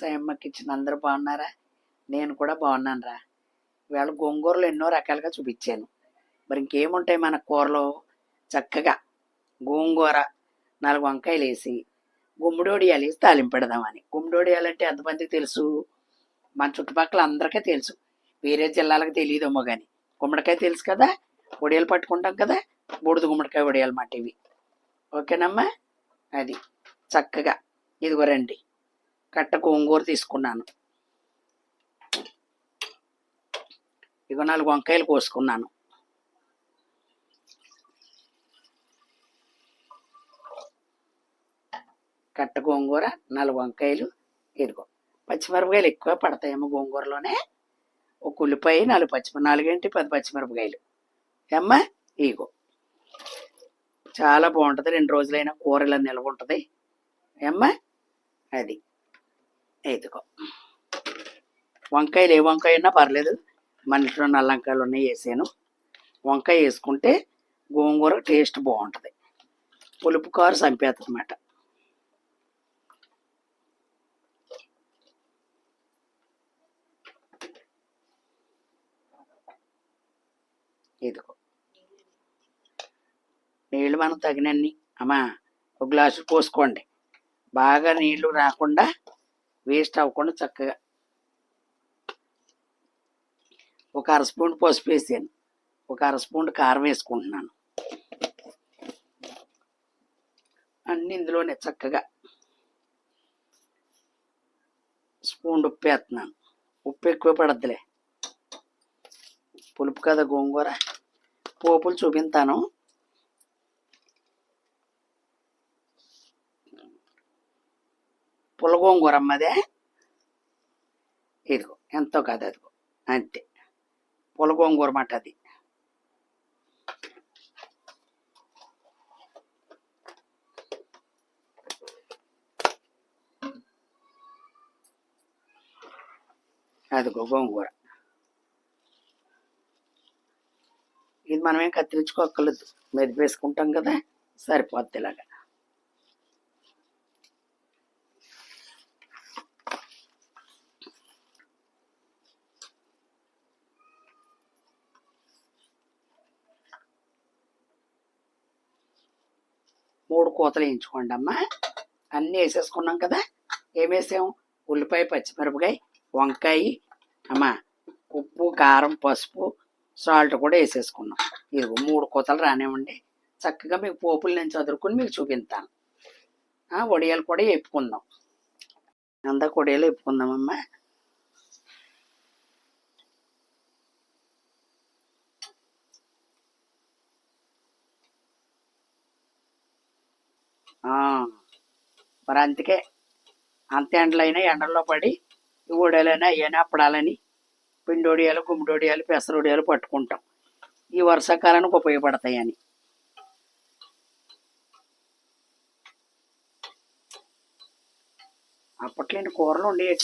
సాయమ్మకి ఇచ్చిన అందరూ బాగున్నారా? నేను కూడా బాగున్నాను రా ఇవాళ గోంగూరలు ఎన్నో రకాలుగా చూపించాను. మరి ఇంకేముంటాయి మన కూరలో? చక్కగా గోంగూర నాలుగు వంకాయలు వేసి గుమ్మడోడియాలు వేసి తాలింపు పెడదామని. గుమ్మడోడియాలు అంటే ఎంతమందికి తెలుసు? మన చుట్టుపక్కల అందరికీ తెలుసు. వేరే జిల్లాలకు తెలియదేమో కానీ గుమ్మడికాయ తెలుసు కదా? వడియాలు పట్టుకుంటాం కదా? బూడిద గుమ్మడికాయ వడియాలు మాట ఇవి ఓకేనమ్మా? అది. చక్కగా. ఇదిగో రండి. కట్ట గోంగూర తీసుకున్నాను. ఇక నాలుగు వంకాయలు కోసుకున్నాను. కట్ట గోంగూర నాలుగు వంకాయలు ఇదిగో. పచ్చిమిరపకాయలు ఎక్కువ పడతాయేమో గోంగూరలోనే. ఒక ఉల్లిపాయ నాలుగు పచ్చి నాలుగేంటి? పది పచ్చిమిరపకాయలు. ఏమ్మా? ఇగో చాలా బాగుంటుంది. రెండు రోజులైనా కూర ఇలా నిల్వ ఉంటుంది. ఏమ్మా? అది. ఇదిగో. వంకాయలు ఏ వంకాయ అయినా పర్లేదు. మన ఇంట్లో నల్ల వంకాయలు ఉన్నాయి వేసాను. వంకాయ వేసుకుంటే గోంగూర టేస్ట్ బాగుంటుంది. పులుపు కారు చంపేస్తుంది అన్నమాట ఇదిగో. నీళ్ళు మనం తగినన్ని. అమ్మా ఒక గ్లాసు పోసుకోండి. బాగా నీళ్ళు రాకుండా వేస్ట్ అవ్వకుండా చక్కగా ఒక అర స్పూన్ పసుపు వేసాను. ఒక అర స్పూన్ కారం వేసుకుంటున్నాను. అన్ని ఇందులోనే చక్కగా స్పూన్ ఉప్పు వేస్తున్నాను. ఉప్పు ఎక్కువ పడద్దులే. పులుపు కదా గోంగూర. పోపులు చూపిస్తాను. పులగోంగూర అమ్మదే ఇదిగో ఎంతో కాదు అదిగో అంతే. పుల్ల మాట అది అదిగో గోంగూర. ఇది మనమేం కత్తిరించుకోక్కర్లేదు. మెదిపేసుకుంటాం కదా సరిపోద్ది ఇలాగా. మూడు కూతలు వేయించుకోండి అమ్మా. అన్నీ వేసేసుకున్నాం కదా. ఏం వేసాం? ఉల్లిపాయ పచ్చిమిరపకాయ వంకాయ అమ్మా ఉప్పు కారం పసుపు సాల్ట్ కూడా వేసేసుకున్నాం. ఇదిగో మూడు కూతలు రానివ్వండి. చక్కగా మీకు పోపులు నేను చదువుకుని మీకు చూపిస్తాను. వడియాలు కూడా వేపుకుందాం. అంతా వడియాలు వేపుకుందామమ్మా మరి అందుకే అంత ఎండలైనా ఎండల్లో పడి ఈ వడియాలైనా అయ్యైనా అప్పడాలని పిండోడియాలు గుమ్మడోడియాలు పెసరొడియాలు పట్టుకుంటాం. ఈ వర్షాకాలానికి ఉపయోగపడతాయని. అప్పట్లో ఇన్ని కూరలు ఉండేవి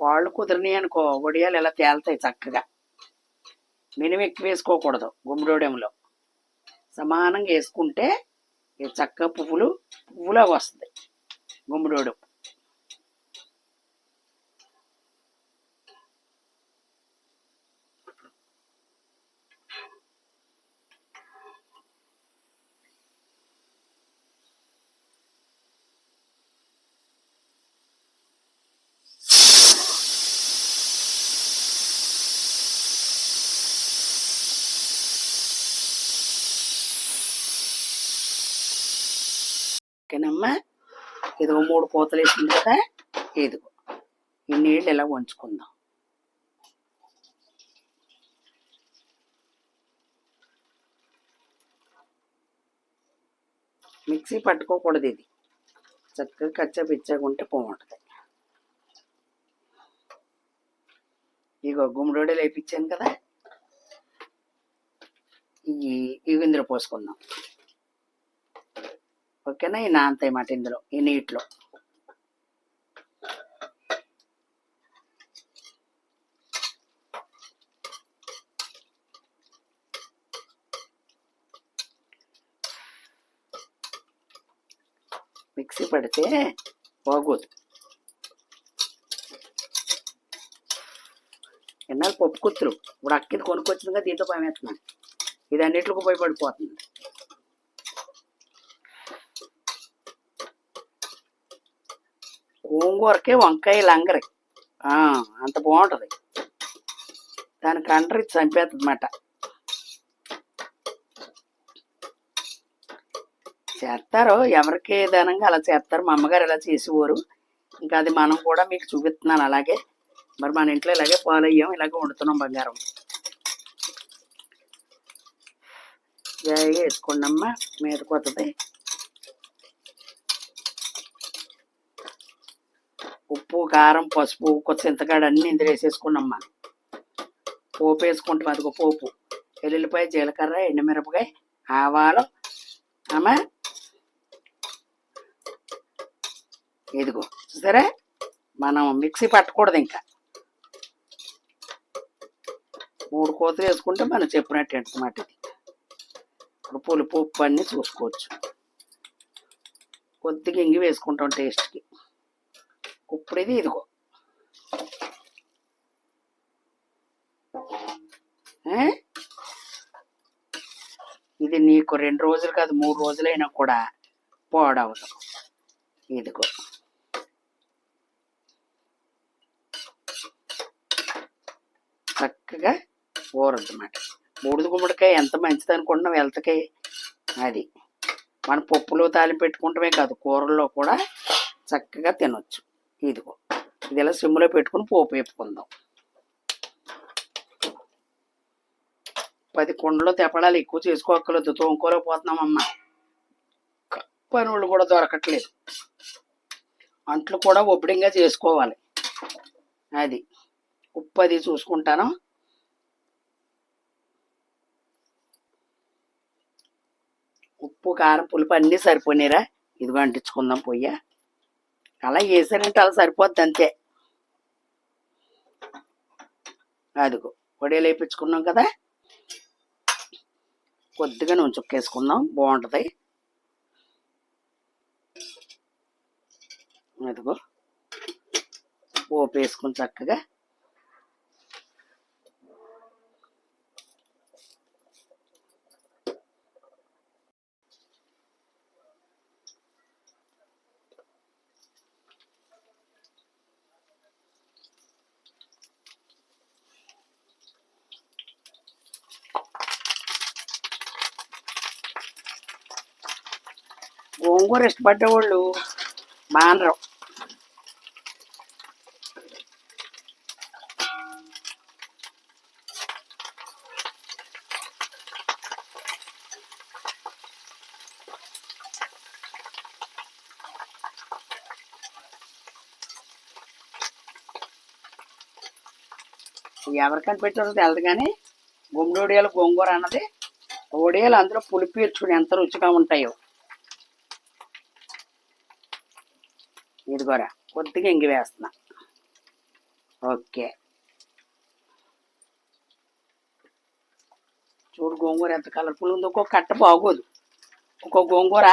పాళ్ళు కుదిరినాయి అనుకో వడియాలు ఇలా తేలుతాయి చక్కగా. మినిమం ఎక్కువ వేసుకోకూడదు గుమ్మడోడెంలో. సమానంగా వేసుకుంటే ఈ చక్క పువ్వులు పువ్వులా వస్తుంది గుమ్మిడోడెం. ఓకేనమ్మా ఇదిగో మూడు పూతలు వేసింది కదా. ఇదిగో. ఈ నీళ్ళు ఇలా ఉంచుకుందాం మిక్సీ పట్టుకోకూడదు ఇది. చక్కగా కచ్చా పిచ్చాకుంటే బాగుంటుంది. ఇగో గుమ్మడోడే లేపించాను కదా. ఈ ఇవి ఇందులో పోసుకుందాం. ఓకేనా? ఈ నాంత మాట ఇందులో ఈ నీటిలో. మిక్సీ పడితే బాగోదు. ఎన్నాళ్ళు పప్పు కుత్తులు ఇప్పుడు అక్కిని కొనుక్కొచ్చిందిగా దీంతో భయం వేస్తున్నాను ఇది అన్నింటికి ఉపయోగపడిపోతుంది. గోంగూరకి వంకాయ లంగరి అంత బాగుంటుంది. దాని కండ్రి చంపేస్తుంది అన్నమాట చేస్తారు ఎవరికి దానంగా అలా చేస్తారు మా అమ్మగారు ఇలా చేసేవారు. ఇంకా అది మనం కూడా మీకు చూపిస్తున్నాను అలాగే. మరి మన ఇంట్లో ఇలాగే ఫాలో అయ్యాం ఇలాగే వండుతున్నాం బంగారం. జాయిగా వేసుకోండమ్మా మీద కొత్తది ఉప్పు కారం పసుపు కొత్త చింతకాడ అన్నీ ఇందులో మనం పోపు వేసుకుంటాం అదిగో పోపు. ఎల్లుల్లిపాయ జీలకర్ర ఎండుమిరపకాయ ఆవాలు అమ్మా ఇదిగో సరే మనం మిక్సీ పట్టకూడదు ఇంకా. మూడు కోతలు వేసుకుంటే మనం చెప్పినట్టు అన్నమాట ఇది. ఇప్పుడు పులుపు ఉప్పు అన్నీ చూసుకోవచ్చు. కొద్దిగా ఇంగి వేసుకుంటాం టేస్ట్కి. ఇప్పుడు ఇది ఇదిగో ఇది నీకు రెండు రోజులు కాదు మూడు రోజులైనా కూడా పాడవదు. ఇదిగో. చక్కగా ఊరద్దు అన్నమాట బూడిద గుమ్మడికాయ ఎంత మంచిది అనుకుంటున్నాం వెళ్తకి అది. మన పప్పులో తాలింపు పెట్టుకుంటమే కాదు కూరల్లో కూడా చక్కగా తినొచ్చు. ఇదిగో ఇది ఇలా సిమ్లో పెట్టుకుని పోపు వేపుకుందాం. పది కుండలో తెప్పడాలు ఎక్కువ చేసుకోక్కర్లేదు తోముకోలేకపోతున్నామమ్మా. పనులు కూడా దొరకట్లేదు. అంట్లు కూడా ఒబ్బడింగా చేసుకోవాలి. అది ఉప్పు అది చూసుకుంటాను. ఉప్పు కారం పులుపు అన్నీ సరిపోయినాయిరా. ఇదిగో అంటించుకుందాం పొయ్య. అలా వేసారంటే అలా సరిపోద్ది అంతే. అదిగో పొడియలు వేయించుకున్నాం కదా. కొద్దిగా నూనె చుక్కేసుకుందాం బాగుంటుంది. అదిగో పోపు వేసుకుని చక్కగా గోంగూర ఇష్టపడ్డవాళ్ళు మానరు. ఎవరికని పెట్టారో తెలదు కానీ గుమ్మడి వడియాలు గోంగూర అన్నది ఒడియాలు అందులో పులిపి ఎంత రుచిగా ఉంటాయో. ఇదిగోరా కొద్దిగా ఇంగి వేస్తున్నా. ఓకే. చూడు గోంగూర ఎంత కలర్ఫుల్ ఉందో ఒక్కొక్క కట్ట బాగోదు. ఒక్కో గోంగూర.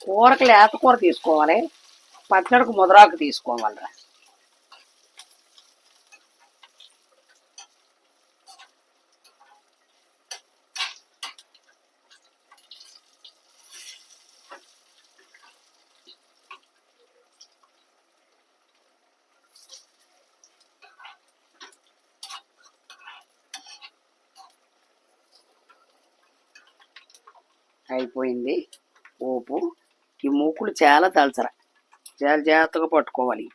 కూరకు లేత కూర తీసుకోవాలి. పచ్చడికి ముదరాకు తీసుకోవాలిరా. అయిపోయింది. పోపు. ఈ మూకులు చాలా తలసర చాలా జాగ్రత్తగా పట్టుకోవాలి.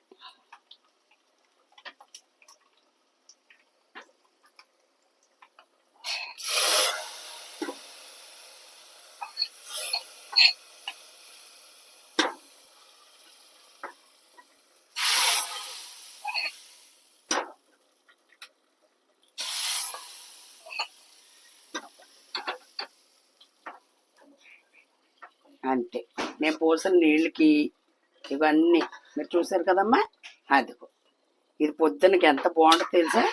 అంతే. నేను పోసిన నీళ్ళకి ఇవన్నీ. మీరు చూసారు కదమ్మా? అదిగో. ఇది పొద్దునకి ఎంత బాగుంటుందో తెలుసా.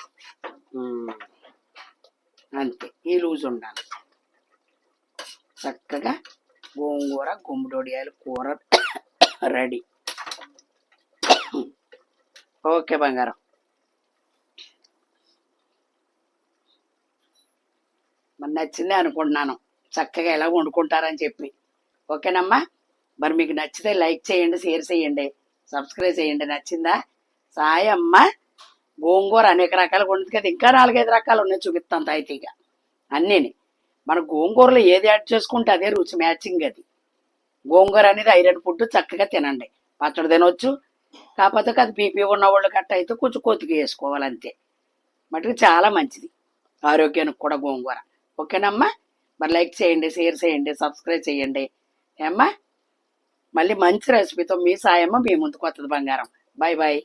అంతే. ఈ లూజ్ ఉండాలి. చక్కగా గోంగూర గుమ్మడొడియాలు కూర రెడీ. ఓకే బంగారం. మరి నచ్చిందే అనుకుంటున్నాను. చక్కగా ఎలా వండుకుంటారని చెప్పి. ఓకేనమ్మా? మరి మీకు నచ్చితే లైక్ చేయండి షేర్ చేయండి సబ్స్క్రైబ్ చేయండి. నచ్చిందా? సాయమ్మ గోంగూర అనేక రకాలుగా ఉంటుంది కదా ఇంకా నాలుగైదు రకాలు ఉన్నాయి చూపిస్తాను తాయితీగా. అన్నీని. మన గోంగూరలో ఏది యాడ్ చేసుకుంటే అదే రుచి మ్యాచింగ్ అది. గోంగూర అనేది ఐరన్ ఫుడ్ చక్కగా తినండి. పచ్చడి తినవచ్చు కాకపోతే అది బీపీ ఉన్న వాళ్ళు గట్ట అయితే కొంచెం కొద్దిగా వేసుకోవాలి అంతే మటుకు చాలా మంచిది. ఆరోగ్యానికి కూడా గోంగూర. ఓకేనమ్మా? మరి లైక్ చేయండి షేర్ చేయండి సబ్స్క్రైబ్ చేయండి. ఏమ్మా? మళ్ళీ మంచి రెసిపీతో మీ సాయమ్మ మీ ముందుకు వస్తుంది బంగారం. Bye bye